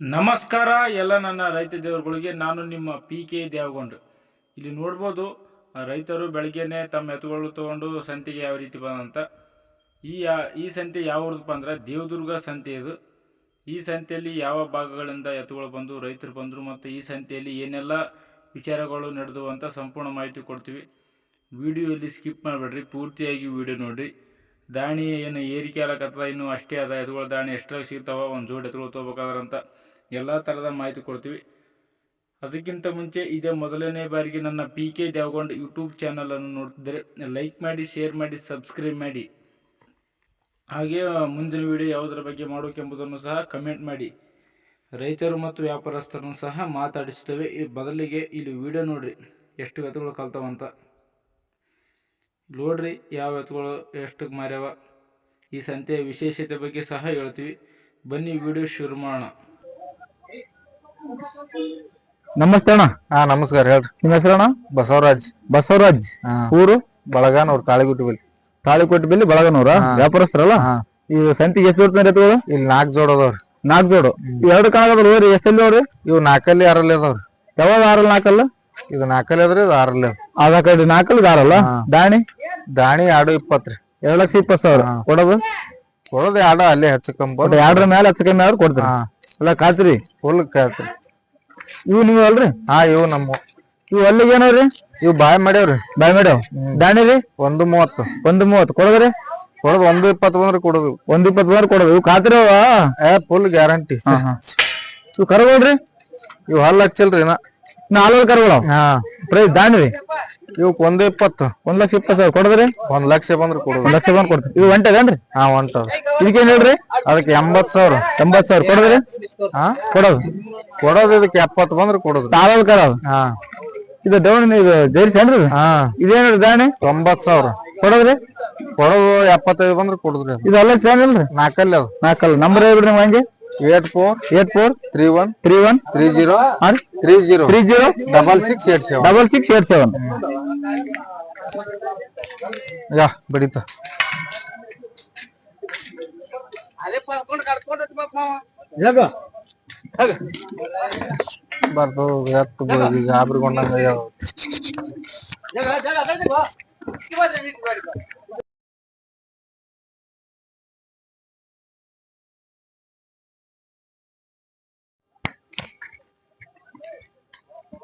ನಮಸ್ಕಾರ ಎಲ್ಲ ನನ್ನ ರೈತ ದೇವರುಗಳಿಗೆ. ನಾನು ನಿಮ್ಮ ಪಿ ಕೆ ದೇವಗೊಂಡು. ಇಲ್ಲಿ ನೋಡ್ಬೋದು, ರೈತರು ಬೆಳಗ್ಗೆನೆ ತಮ್ಮ ಎತ್ತುಗಳು ತೊಗೊಂಡು ಸಂತೆಗೆ ಯಾವ ರೀತಿ ಬಂದಂತ. ಈ ಈ ಸಂತೆ ಯಾವ ಊರದಪ್ಪ ಅಂದ್ರೆ ದೇವದುರ್ಗ ಸಂತೆ ಇದು. ಈ ಸಂತೆಯಲ್ಲಿ ಯಾವ ಭಾಗಗಳಿಂದ ಎತ್ತುಗಳು ಬಂದು ರೈತರು ಬಂದರು ಮತ್ತು ಈ ಸಂತೆಯಲ್ಲಿ ಏನೆಲ್ಲ ವಿಚಾರಗಳು ನಡೆದು ಅಂತ ಸಂಪೂರ್ಣ ಮಾಹಿತಿ ಕೊಡ್ತೀವಿ. ವಿಡಿಯೋಲ್ಲಿ ಸ್ಕಿಪ್ ಮಾಡಬೇಡ್ರಿ, ಪೂರ್ತಿಯಾಗಿ ವಿಡಿಯೋ ನೋಡಿರಿ. ದಾಣಿ ಏನು ಏರಿಕೆ ಆಗಕತ್ತದ, ಇನ್ನೂ ಅಷ್ಟೇ ಅದ. ಎತ್ತುಗಳ ದಾಣಿ ಎಷ್ಟ್ರಾಗ ಸಿಗ್ತಾವ ಒಂದು ಜೋಡಿ ಎತ್ತುಗಳು ತೊಗೋಬೇಕಾದ್ರಂತ ಎಲ್ಲ ಥರದ ಮಾಹಿತಿ ಕೊಡ್ತೀವಿ. ಅದಕ್ಕಿಂತ ಮುಂಚೆ ಇದೇ ಮೊದಲನೇ ಬಾರಿಗೆ ನನ್ನ ಪಿ ಕೆ ದೇವಗೊಂಡ್ ಯೂಟ್ಯೂಬ್ ಚಾನಲನ್ನು ನೋಡ್ತಿದ್ದರೆ ಲೈಕ್ ಮಾಡಿ ಶೇರ್ ಮಾಡಿ ಸಬ್ಸ್ಕ್ರೈಬ್ ಮಾಡಿ. ಹಾಗೆ ಮುಂದಿನ ವಿಡಿಯೋ ಯಾವುದರ ಬಗ್ಗೆ ಮಾಡೋಕೆಂಬುದನ್ನು ಸಹ ಕಮೆಂಟ್ ಮಾಡಿ. ರೈತರು ಮತ್ತು ವ್ಯಾಪಾರಸ್ಥರನ್ನು ಸಹ ಮಾತಾಡಿಸ್ತೇವೆ ಈ ಬದಲಿಗೆ ಇಲ್ಲಿ ವಿಡಿಯೋ ನೋಡಿರಿ, ಎಷ್ಟು ಎತ್ತುಗಳು ಕಲ್ತಾವಂತ. ನೋಡ್ರಿ ಯಾವ ಎತ್ತುಗಳು ಎಷ್ಟು ಮಾರ್ಯಾವ? ಈ ಸಂತೆಯ ವಿಶೇಷತೆ ಬಗ್ಗೆ ಸಹ ಹೇಳ್ತೀವಿ. ಬನ್ನಿ ವಿಡಿಯೋ ಶುರು ಮಾಡೋಣ. ನಮಸ್ತೆ ಅಣ್ಣ. ಹಾ ನಮಸ್ಕಾರ ಹೇಳ್ರಿ. ನಿಮ್ಮ ಹೆಸರಣ್ಣ? ಬಸವರಾಜ್. ಬಸವರಾಜ್. ಊರು? ಬಳಗಾನವ್ರ ತಾಳಿಗುಟ್ಟು ಬಲ್ಲಿ ತಾಳಿಕೋಟೆ ಬಿಲ್ಲಿ ಬಳಗನೂರ. ವ್ಯಾಪಾರಸ್ಥರಲ್ಲ ಈ ಸಂತಿಗೆ ಎಷ್ಟು ಬರ್ತದೆ ಎತ್ತುಗಳು? ಇಲ್ಲಿ ನಾಲ್ಕು ಜೋಡ್ ಅದಾವ್ರಿ. ನಾಲ್ಕು ಜೋಡು. ಎರಡು ಕಾಣಗದಲ್ಲ ಹೋರಿ ಎಷ್ಟಲ್ಲಿ ಅವ್ರಿ ಇವು ನಾಲ್ಕಲ್ಲಿ ಆರಲ್ಲಿ ಅದಾವ್ರಿ. ಯಾವಾಗ ಆರಲ್ಲಿ ನಾಲ್ಕಲ್ಲ? ಇದು ನಾಲ್ಕಲ್ಲಿ ಅದ್ರಿ ಇದು ಆರಲ್ಲಿ. ಅದ ಕಡೆ ನಾಲ್ಕಲ್ಲಿ. ದಾಣಿ? ದಾಣಿ ಆಡು ಇಪ್ಪತ್ತ್ರಿ ಎರಡು ಲಕ್ಷ ಇಪ್ಪತ್ತು ಸಾವಿರ. ಕೊಡೋದು? ಕೊಡೋದು ಎರಡು ಅಲ್ಲೇ ಹೆಚ್ಚು ಕಮ್ಮಿ ಒಟ್ಟು ಎರಡರ ಮೇಲೆ ಹೆಚ್ಚು ಕಮ್ಮಿ ಆದ್ರೆ ಕೊಡ್ತೀರಿ ಹಾ. ಎಲ್ಲ ಖಾತ್ರಿ? ಫುಲ್ ಕಾತ್ರಿ ಇವು ನೀವು ಅಲ್ರಿ? ಹಾ ಇವು ನಮ್ಮ ಇವು ಅಲ್ಲಿಗೆ ಏನವ್ರಿ? ಇವು ಬಾಯ್ ಮಾಡ್ಯಾವ್ರಿ. ಬಾಯ್ ಮಾಡ್ಯಾವ? ದಾಣಿ ರೀ? ಒಂದು ಮೂವತ್ತು. ಒಂದು ಮೂವತ್ತು. ಕೊಡೋದ್ರಿ? ಕೊಡೋದು ಒಂದು ಇಪ್ಪತ್ತು ಬಂದ್ರೆ ಕೊಡೋದು. ಒಂದು ಇಪ್ಪತ್ತು ಬಂದ್ರೆ ಕೊಡೋದು. ಇವು ಕಾತ್ರಿ ಅವ? ಫುಲ್ ಗ್ಯಾರಂಟಿ ಇವು ಕರಗೋಡ್ರಿ ಇವು ಹಲ್ಲು ಹಚ್ಚಲ್ರಿ ಇನ್ನ. ನಾಲ್ಕು ಕರುಗಳು ಹಾ. ಪ್ರೈಸ್ ದಾಣಿ ರೀ ಇವಕ್ ಒಂದ್ ಇಪ್ಪತ್ತು. ಒಂದ್ ಲಕ್ಷ ಇಪ್ಪತ್ತು ಸಾವಿರ ಕೊಡದ್ರಿ? ಒಂದ್ ಲಕ್ಷ ಬಂದ್ರೆ ಕೊಡೋದು. ಒಂದ್ ಲಕ್ಷ ಬಂದ್ ಕೊಡ್ತೀವಿ. ಇದು ಒಂಟದೇನ್ರಿ ಹಾ ಹೊಂಟದ ಇದಕ್ಕೇನ್ ಹೇಳ್ರಿ? ಅದಕ್ಕೆ ಎಂಬತ್ ಸಾವಿರ. ಎಂಬತ್ ಸಾವಿರ ಕೊಡದ್ರಿ? ಹಾ? ಕೊಡೋದು. ಕೊಡೋದು ಇದಕ್ಕೆ ಎಪ್ಪತ್ತು ಬಂದ್ರೆ ಕೊಡೋದು. ತಾಳಲ್ ಕರ ಹಾ. ಇದು ಡೌನ್ ಇದು ಜೈರ್ಸೇನ್ರಿ ಇದು? ಹಾ. ಇದೇನ್ರಿ ದಾಣಿ ತೊಂಬತ್ ಸಾವಿರ. ಕೊಡೋದ್ರಿ? ಕೊಡೋದು ಎಪ್ಪತ್ತೈದು ಬಂದ್ರೆ ಕೊಡುದ್ರಿ ಇದೆಲ್ಲ ಇದು ಅಲ್ಲ ಸೇನಿಲ್ರಿ ನಾಲ್ಕಲ್ಲಿ ಅದು. ನಾಲ್ಕಲ್ಲ ನಂಬರ್ ಹೇಳ್ಬಿಡ್ರಿ ನಿಮ್ಗೆ ಹಂಗೆ eight four eight four three one three one three zero three zero three zero double six eight seven double six eight seven ಯಾ ಬಡಿತ ಬರ್ದು ಎತ್ತು ಬಿಡೋದು ಈಗ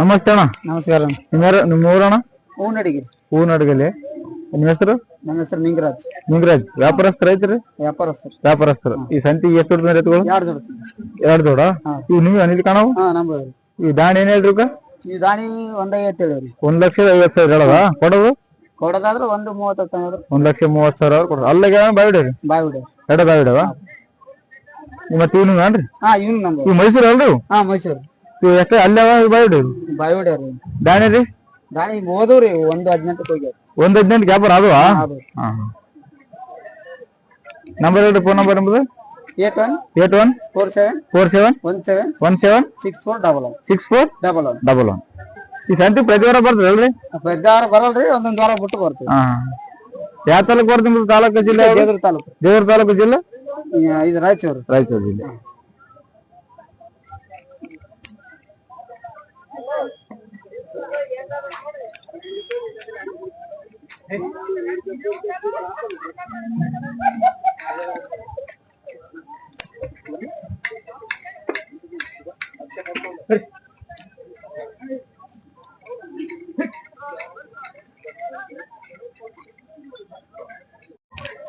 ನಮಸ್ತೆ ಅಣ್ಣ. ನಮಸ್ಕಾರ. ನಿಮ್ಮ ನಿಮ್ಮ ಊರಣ್ಣ ಹೂ ಹೂನಡಿಗೆಲಿ. ನಿಮ್ಮ ಹೆಸರು? ನನ್ನ ಹೆಸರು ನಿಂಗರಾಜ್. ನಿಂಗರಾಜ್. ವ್ಯಾಪಾರಸ್ಥರ ಐತ್ರಿ? ವ್ಯಾಪಾರಸ್ಥರು. ವ್ಯಾಪಾರಸ್ಥರು. ಈ ಸಂತಿಗೆ ಎಷ್ಟು ಎತ್ತುಗಳು ಎರಡು ಎರಡು ದೊಡ್ಡ? ಇವು ನೀವು ಅನಿಲ್ ಕಾಣವು? ಹಾ ಈ ದಾಣಿ ಏನ್ ಹೇಳ್ರಿ ಇವ್ಕ? ಈ ದಾಣಿ ಒಂದ್ ಐವತ್ತು ಹೇಳಿ ಒಂದ್ ಲಕ್ಷದ ಐವತ್ ಸಾವಿರ ಹೇಳದ? ಕೊಡೋದು? ಕೊಡೋದಾದ್ರೆ ಒಂದು ಮೂವತ್ತು ತಂದ್ರೆ ಒಂದ್ ಲಕ್ಷ ಮೂವತ್ತು ಸಾವಿರ ಅವ್ರು ಕೊಡೋದು. ಅಲ್ಲಿಗೆ ಬಾವಿಡ್ರಿ ಬಾಯ್ ಬಿಡಿ ಎಡ ಬಾವಿಡವ ಮತ್ತೆ ಇವ್ ನಿಮ್ಗೆ ಏನ್ರಿ? ಹಾ ಇವ್ನು ಇವ್ ಮೈಸೂರು ಅಲ್ರಿ ಇವು? ಹಾ ಮೈಸೂರು. ಇವು ಎಷ್ಟ ಅಲ್ಲೇ ಬಾವಿಡ್ರಿ ಬಾಯ್ ಬಿಡ್ಯಾರಿ ದಾಣಿ ರೀ? ದಾಣಿ ಓದವ್ರಿ ಒಂದು ಹದಿನೆಂಟಕ್ಕೆ ಹೋಗ್ಯಾರ ಒಂದ್ ಹದಿನೆಂಟು ಗ್ಯಾಪರ್ ಅದು ಅದು ನಂಬರ್ ಹೇಳಿ ಫೋನ್ ನಂಬರ್ ನಿಮ್ದು? Eight one eight one four seven four seven one seven one seven six four double one. Six four double one. Double one. ಈ ಸಂತಿ ಪ್ರತಿ ವಾರ ಬರ್ತದೆ ಅಲ್ರಿ? ಪ್ರತಿ ವಾರ ಬರಲ್ರಿ ಒಂದೊಂದು ವಾರ ಬಿಟ್ಟು ಬರ್ತೀವಿ. ಹಾ. ಯಾವ ತಾಲೂಕು ಬರ್ತದೆ ನಿಮ್ದು ತಾಲೂಕು ಜಿಲ್ಲೆ ದೇವ್ರ ತಾಲೂಕು. ದೇವ್ರ ತಾಲೂಕು ಜಿಲ್ಲೆ? ಇದು ರಾಯಚೂರು. ರಾಯಚೂರು ಜಿಲ್ಲೆ.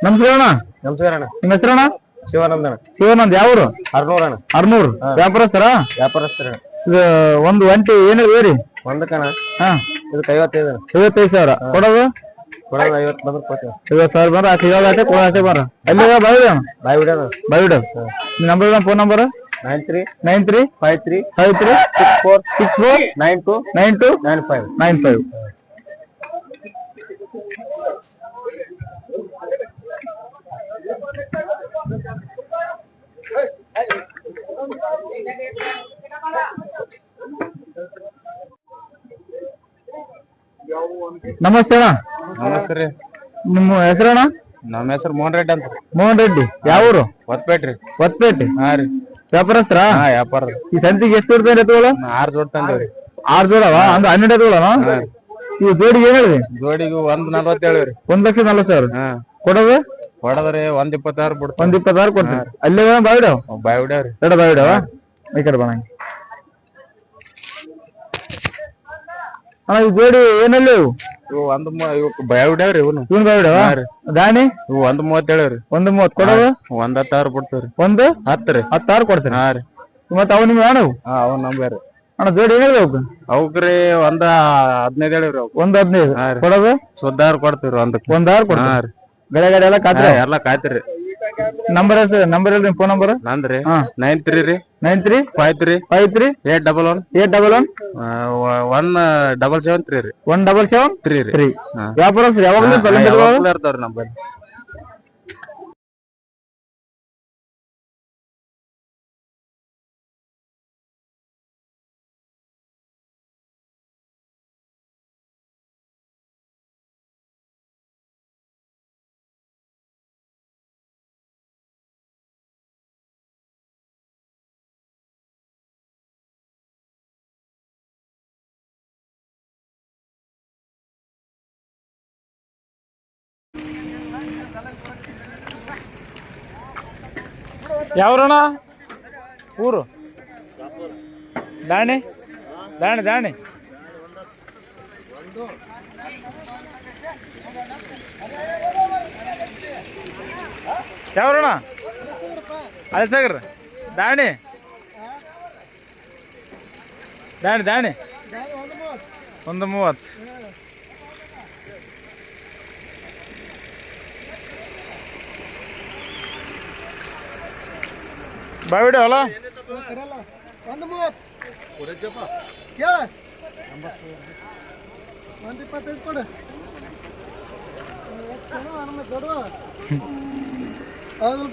ನಮಸ್ಕಾರ ಅಣ್ಣ ನಮಸ್ಕಾರ ಅಣ್ಣ ನಿಮ್ಮ ಹೆಸರಣ್ಣ ಶಿವಾನಂದನ ಶಿವಾನಂದ್ ಯಾವ್ರು ಅರ್ನೂರ ಅಣ್ಣ ಅರ್ನೂರ್ ವ್ಯಾಪಾರಸ್ಥರ ವ್ಯಾಪಾರಸ್ಥರ ಇದು ಒಂದು ಒಂಟಿ ಏನು ಏರಿ ಒಂದಕ್ಕಣ ಹಾ ಇದಕ್ಕೆ ಐವತ್ತೈದು ಅಣ್ಣ ಐವತ್ತೈದು ಸಾವಿರ ಕೊಡೋದು ಕೊಡೋದು ಐವತ್ತು ಬಂದ್ರೆ ಕೊಡ್ತೇವೆ ಐವತ್ತು ಸಾವಿರ ಬಂದ್ರೆ ಆಚೆ ಇವಾಗ ಆಚೆ ಕೊಡ ಆಚೆ ಬರ ಅಲ್ಲಿ ಬಾವಿಡ ಬಾಯ್ ಬಿಡೋದು ಬಾವಿಡ ನಿಮ್ಮ number phone number nine three nine three five three five three six four six four nine two nine two nine five nine five ನಮಸ್ತೆ ಅಣ್ಣ. ನಮಸ್ತೆ ರೀ. ನಿಮ್ಮ ಅಣ್ಣ? ನಮ್ಮ ಹೆಸರು ಮೋಹನ್ ರೆಡ್ಡಿ ಅಂತ ಮೋಹನ್ ರೆಡ್ಡಿ. ಯಾವ ಊರು? ಹೊತ್ಪೇಟ್ರಿ ಹೊತ್ಪೇಟೆ. ಹಾ ರೀ. ವ್ಯಾಪಾರಸ್ತ್ರ ಹಾ ವ್ಯಾಪಾರ ಈ ಸಂತಿಗೆ ಎಷ್ಟು ಇರ್ತದೆ ಎತ್ತುಗಳು? ಆರ್ ಜೋಡ್ ತಂದೇವ್ರಿ. ಆರು ಜೋಡವ? ಅಂದ್ರೆ ಹನ್ನೆರಡು ಎತ್ತುಗಳಣ ಈ ಜೋಡಿಗೆ ಏನ್ ಹೇಳಿದೆ ಜೋಡಿಗೆ ಒಂದ್ ನಲ್ವತ್ತೇಳು ರೀ ಒಂದ್ ಲಕ್ಷ ನಲ್ವತ್ತು ಸಾವಿರ. ಹಾ. ಕೊಡೋದು? ಹೊಡದ್ರಿ ಒಂದ್ ಇಪ್ಪತ್ತಾರು ಒಂದ್ ಇಪ್ಪತ್ತಾರು ಕೊಡ್ತೀನಿ ಅಲ್ಲೇ ಬಾವಿಡವ್? ಬಾಯ್ ಹೊಡ್ಯಾವ್ರಿ ಬಾವಿಡವ? ಈ ಕಡೆ ಬಣ ಅಣ್ಣ ಈ ಜೋಡಿ ಏನಲ್ಲಿ ಇವು? ಇವು ಒಂದ್ ಮೂ- ಇವು ಬಾಯ್ ಹೊಡ್ಯಾವ್ರಿ ಇವನು. ಇವನ್ ಬಾವಿಡವ ರೀ. ದಾಣಿ? ಇವು ಒಂದ್ ಮೂವತ್ತ ರೀ ಒಂದು ಮೂವತ್ ಕೊಡೋದು? ಒಂದ್ ಹತ್ತಾರು ಕೊಡ್ತೇವ್ರಿ ಒಂದು? ಹತ್ತು ರೀ. ಹತ್ತಾರು ಕೊಡ್ತೀನಿ. ಹಾ ರೀ. ಮತ್ತ ಅವ್ ನಿಮ್ಗೆ ಅಣ್ಣ ಇವು? ಹಾ ಅವ್ ನಂಬ್ಯಾರಿ ಅಣ್ಣ ಜೋಡಿ ಏನಿದೆ ಅವ್ಕ? ಅವಕ್ರಿ ಒಂದ ಹದಿನೈದು ಹೇಳಿವ್ರಿ ಅವ್ ಒಂದು ಹದಿನೈದು. ಹಾ ರೀ. ಕೊಡೋದು? ಸುದ್ದಾರ್ ಕೊಡ್ತೀವ್ರಿ ಒಂದಕ್ಕೆ ಒಂದ್ ಆರು ಹಾ ಕೊಡ್ತೀನಿ ರೀ. ಗಡೆ ಗಡೆ ಎಲ್ಲ ಹಾ, ಎಲ್ಲಾ ಕಾಯ್ತಿರಿ. ನಂಬರ್ ನಂಬರ್ ಹೇಳ್ರಿ ಫೋನ್ ನಂಬರ್ ನಂದ್ರಿ. ಹಾ. ನೈನ್ ತ್ರೀ ರೀ. Nine three five three five three eight double one eight double one one double seven three ರೀ. ಒನ್ ಡಬಲ್ ಸೆವೆನ್ ತ್ರೀ ರೀ. ವ್ಯಾಪಾರ ಯಾವಾಗ್ಲೂ ಇರ್ತಾವ್ರಿ ನಮ್ಮಲ್ಲಿ. ಯಾವ್ರಣ ಊರು? ದಾಣಿ? ದಾಣಿ ದಾಣಿ. ಯಾವ್ರಣ ಅಲ್ಸಾಗ್ರ ದಾಣಿ? ದಾಣಿ ದಾಣಿ. ಒಂದು ಮೂವತ್ತು. ಬಾವಿಡ ಅಲ್ಲ ಒಂದು ಮೂವತ್ತು ಕೇಳ ಒಂದು ಇಪ್ಪತ್ತೈದು ಕೊಡು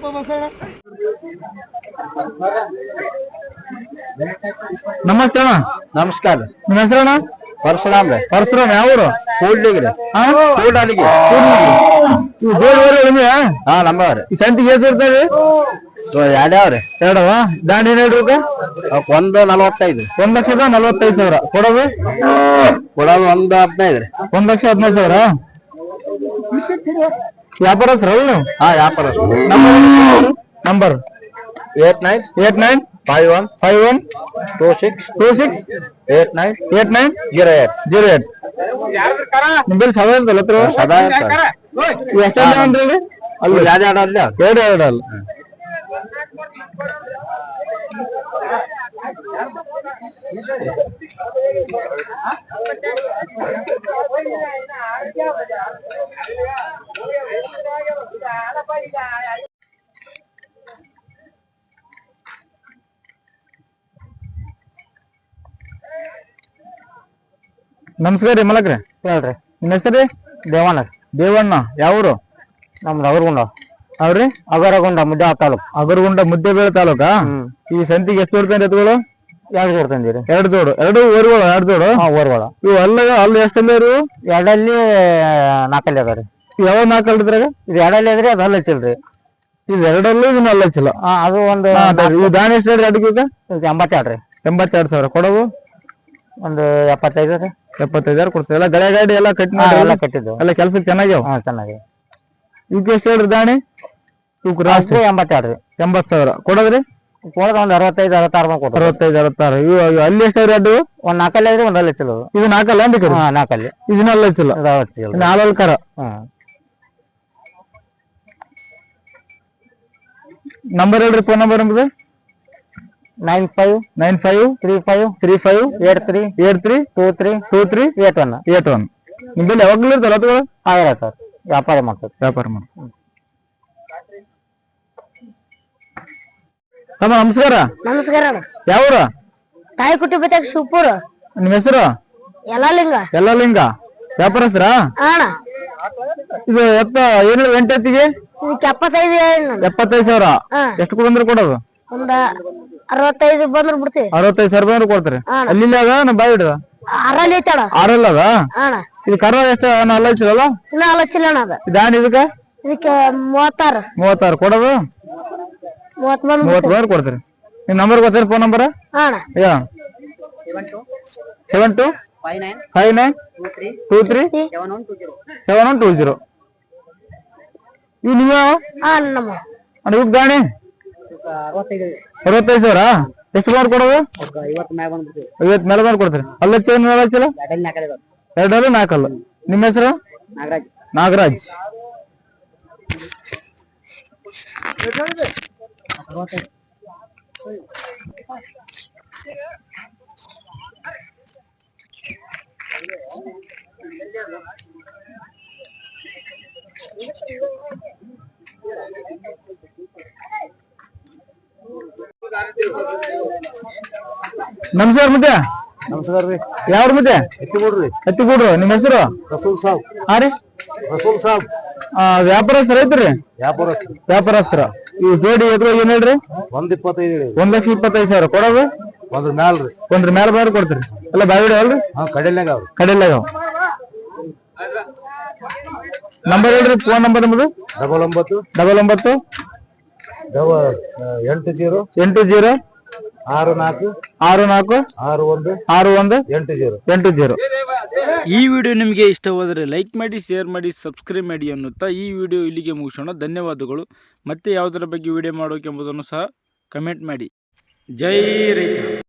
ಬಸಣ್ಣ ನಮಸ್ತೆ ಅಣ್ಣ. ನಮಸ್ಕಾರ. ನಿಮ್ಮ ಹೆಸರಣ್ಣ ಪರಶುರಾಮ್ ರೀ. ಪರಶುರಾಮ್ ಯಾವ್ರು? ಕೂಡಲಿಗೆ ಇವು ಜೋಡಿ ನಿಮಗೆ ಹಾ ನಂಬವ್ರಿ ಈ ಸಂತಿಗೆ ಎಷ್ಟು ಇರ್ತದೆ ಯಾವ್ಯಾವ್ರಿ ಎರಡವ? ದಾಂಡಿ ಎರಡು ಒಂದು ನಲವತ್ತೈದು. ಒಂದ್ ಲಕ್ಷದ ನಲವತ್ತೈದು ಸಾವಿರ. ಕೊಡೋದು? ಕೊಡೋದು ಒಂದು ಹದಿನೈದು ರೀ. ಒಂದ್ ಲಕ್ಷ ಹದಿನೈದು ಸಾವಿರ? ವ್ಯಾಪಾರಸ್ಥರಲ್ಲ ನೀವು? ಹಾ ವ್ಯಾಪಾರ number eight nine eight nine five one five one two six two six eight nine eight nine zero eight zero eight ನಿಮ್ಮಲ್ಲಿ ಸದಾ ಇರ್ತಲ್ಲ ಹತ್ರ? ಸದಾ ಇರ್ತಾರೆ. ಇವು ಎಷ್ಟು ಅಂದ್ರೆ ಅಲ್ಲಿ ಯಾವ್ದು ಎರಡು ಅಲ್ಲ ಎರಡು ಎರಡು ಅಲ್ಲ. ನಮಸ್ಕಾರ ರೀ ಮಲಕ್ರಿ ಹೇಳ್ರಿ. ನಿಮ್ಮ ಹೆಸರು ರೀ? ದೇವಣ್ಣ. ದೇವಣ್ಣ. ಯಾವೂರು? ನಮ್ದು ಅವರ್ಗುಂಡ. ಅವ್ರಿ ಅಗರಗುಂಡ ಮುದ್ದೆ ತಾಲೂಕು. ಅಗರಗುಂಡ ಮುದ್ದೇಬೇಳೆ ತಾಲೂಕಾ? ಈ ಸಂತಿಗೆ ಎಷ್ಟು ಹೊಡ್ತಾನೆ ಎತ್ತುಗಳು? ಎರಡು ಜೋಡ್ ತಂದಿರಿ ಎರಡು ಜೋಡು. ಎರಡು ಓರ್ಗಳು ಎರಡು ಜೋಡು? ಹಾ ಓರ್ಗಳ ಇವು ಅಲ್ಲ ಅಲ್ಲಿ ಎಷ್ಟಲ್ಲ ಇರು ಎರಡಲ್ಲಿ ನಾಲ್ಕಲ್ಲಿ ಅದ ರೀ ಯಾವ ನಾಲ್ಕಲ್ ಇದ್ರಾಗ? ಇದು ಎರಡಲ್ಲಿ ಅದ್ರಿ ಅದು ಹಲ್ಲ ಹಚ್ಚಿಲ್ರಿ ಇದು ಎರಡಲ್ಲೂ ಇದನ್ನ ಅಲ್ಲ ಹಚ್ಚಿಲ್ಲ ಅದು ಒಂದು ಇವು ದಾಣಿ ಎಷ್ಟು ಹೇಳ್ರಿ ಅಡಿಗೆ ಇದು ಎಂಬತ್ತೆರಡು ರೀ. ಎಂಬತ್ತೆರಡು ಸಾವಿರ. ಕೊಡವು ಒಂದು ಎಪ್ಪತ್ತೈದು ರೀ. ಎಪ್ಪತ್ತೈದಾರು ಕೊಡ್ತೀವಿ. ಎಲ್ಲ ಗಳೆ ಗಾಡಿ ಎಲ್ಲ ಕಟ್ ಹಾ ಮಾಡಿ ಎಲ್ಲ ಕಟ್ಟಿದ್ದು. ಎಲ್ಲ ಕೆಲ್ಸಕ್ಕೆ ಚೆನ್ನಾಗಿ ಹಾ ಚೆನ್ನಾಗಿ ಇವಕ್ಕೆ ಎಷ್ಟು ಹೇಳ್ರಿ ದಾಣಿ? ತೂಕ ಅಷ್ಟು ಎಂಬತ್ತೆರಡು ರೀ. ಎಂಬತ್ತು ಸಾವಿರ. ಕೊಡೋದ್ರಿ? ಕೊಡೋದು ಒಂದು ಅರವತ್ತೈದು ಅರವತ್ತಾರು ಬಂದು ಅರವತ್ತೈದು ಅರವತ್ತಾರು. ಇವು ಇವು ಅಲ್ಲಿ ಎಷ್ಟು ಹೇಳ್ರಿ ಅಡ್ಡು ಒಂದು ನಾಲ್ಕಲ್ಲಿ ಆದ್ರೆ ಒಂದು ಚಲೋ ಇದು ನಾಲ್ಕಲ್ಲ ಅಂದಿ ಕಡೆ? ಹಾ ನಾಲ್ಕಲ್ಲಿ. ಇದನ್ನ ಅಲ್ಲ ಚಲೋ. ಹಾಲಲ್ ಕರ. ಹ್ಮ್ ನಂಬರ್ ಹೇಳ್ರಿ ಫೋನ್ ನಂಬರ್ ನಮ್ದು? Nine five nine five three five three five eight three eight three two three two three eight one eight one ನಿಮ್ಮಲ್ಲಿ ಯಾವಾಗಲೂ ಇರ್ತಾರ ಅಥವಾ ಆಗಿರ ಸರ್ ವ್ಯಾಪಾರ ಮಾಡ್ತದೆ ವ್ಯಾಪಾರ ಮಾಡ್ತದೆ ತಮ್ಮ ನಮಸ್ಕಾರ. ನಮಸ್ಕಾರ ಅಣ್ಣ. ಯಾವೂರ? ತಾಯಿ ಕುಟ್ಟಿ ಸೂಪರ್ ಶಿವಪುರ ನಿಮ್ಮ ಹೆಸರು? ಎಲ್ಲ ಲಿಂಗ ವ್ಯಾಪಾರ ಹೆಸರ ವ್ಯಾಪಾರಸ್ಥರಾ ಅಣ್ಣ. ಇದು ಎತ್ತ ಏನು ಎಂಟತ್ತಿಗೆ ಇದಕ್ಕೆ ಎಪ್ಪತ್ತೈದು ಹೇಳಿ ಎಪ್ಪತ್ತೈದು ಸಾವಿರ. ಹಾ. ಎಷ್ಟು ಬಂದ್ರೆ ಕೊಡೋದು? ಒಂದ ಅರವತ್ತೈದು ಬಂದ್ರೆ ಬಿಡ್ತೀವಿ. ಅರವತ್ತೈದು ಸಾವಿರ ಬಂದ್ರೆ ಕೊಡ್ತಾರೆ. ಅಲ್ಲಿಲ್ಲ ಅಲ್ಲಿ ಅದ ನಾ ಬಾಯ್ ಹಿಡ್ದ ಅರಲ್ಲಿ ಐತಣ ಆರಲ್ಲ ಅದ? ಅಣ್ಣ. ಇದು ಕರ ಎಷ್ಟು ಹಚ್ಚದಲ್ಲ ಇನ್ನ ಅಲಚಿಲ್ಲ ಅಣ್ಣ ಅದ. ಇದಾನ್ ಇದಕ್ಕೆ? ಇದಕ್ಕೆ ಮೂವತ್ತಾರು. ಮೂವತ್ತಾರು ಕೊಡೋದು? ಮೂವತ್ ಬಂದ್ ಮೂವತ್ತು ಕೊಡ್ತಾರೆ. ನಿಮ್ಮ ನಂಬರ್ ಗೊತ್ತಿರ ಫೋನ್ ನಂಬರ್ ಅಣ್ಣ. ಯಾ? Seven two five nine two three seven one two zero ಇವು ನೀವು ಹಾ ನಮ್ಮ ಅಣ್ಣ ಗಾಣಿ ಅರವತ್ತೈದು ಸಾವಿರ? ಎಷ್ಟು ಮಾಡಿ ಕೊಡೋದು? ಐವತ್ತು ಮೇಲೆ ಬಂದು ಕೊಡ್ತೀರಿ. ಅಲ್ಲ ಚೇನ್ ಹಚ್ಚಿಲ್ಲ? ಎರಡಲ್ಲ ನಾಲ್ಕಲ್ಲ. ನಿಮ್ಮ ಹೆಸರು? ನಾಗರಾಜ್. ನಮಸ್ಕಾರ ಮತ್ತೆ. ನಮಸ್ಕಾರ ರೀ. ಯಾವ್ರ ಮತ್ತೆ? ಹತ್ತಿ ಕೊಡ್ರು ನಿಮ್ಮ ಹೆಸರು? ರಸೂಲ್ ಸಾಬ್. ಹಾ ರೀ? ರಸೂಲ್ ಸಾಬ್. ಆ, ವ್ಯಾಪಾರಸ್ಥರ ಐತ್ರಿ? ವ್ಯಾಪಾರಸ್ತ್ರ ವ್ಯಾಪಾರಸ್ಥರ. ಇವು ಜೋಡಿ ಎದುರು ಏನ್ ಹೇಳ್ರಿ? ಒಂದ್ ಇಪ್ಪತ್ತೈದು ಹೇಳಿ ಒಂದ್ ಲಕ್ಷ ಇಪ್ಪತ್ತೈದು ಸಾವಿರ ಕೊಡೋದು? ಒಂದ್ರ ಮ್ಯಾಲ್ ರೀ. ಒಂದ್ರ ಮ್ಯಾಲ ಬಾರಿ ಕೊಡ್ತೀರಿ. ಎಲ್ಲ ಬಾವಿಡ ಅಲ್ರಿ? ಹಾ ಕಡೆಲ್ನಾಗ ಅವ್ರಿ ನಂಬರ್ ಹೇಳ್ರಿ ಫೋನ್ ನಂಬರ್ ನಿಮ್ಮದು ಡಬಲ್ ಒಂಬತ್ತು. ಡಬಲ್ ಒಂಬತ್ತು. ಡಬಲ್ ಎಂಟು ಜೀರೋ. ಎಂಟು ಜೀರೋ. ಆರು ನಾಲ್ಕು ಆರು ನಾಲ್ಕು ಆರು ಒಂದು ಆರು ಒಂದು ಎಂಟು ಜೀರೋ. ಎಂಟು ಜೀರೋ. ಈ ವಿಡಿಯೋ ನಿಮಗೆ ಇಷ್ಟವಾದರೆ ಲೈಕ್ ಮಾಡಿ ಶೇರ್ ಮಾಡಿ ಸಬ್ಸ್ಕ್ರೈಬ್ ಮಾಡಿ ಅನ್ನುತ್ತಾ ಈ ವಿಡಿಯೋ ಇಲ್ಲಿಗೆ ಮುಗಿಸೋಣ. ಧನ್ಯವಾದಗಳು. ಮತ್ತೆ ಯಾವುದರ ಬಗ್ಗೆ ವಿಡಿಯೋ ಮಾಡೋಕೆಂಬುದನ್ನು ಸಹ ಕಮೆಂಟ್ ಮಾಡಿ. ಜೈ ರೈತ.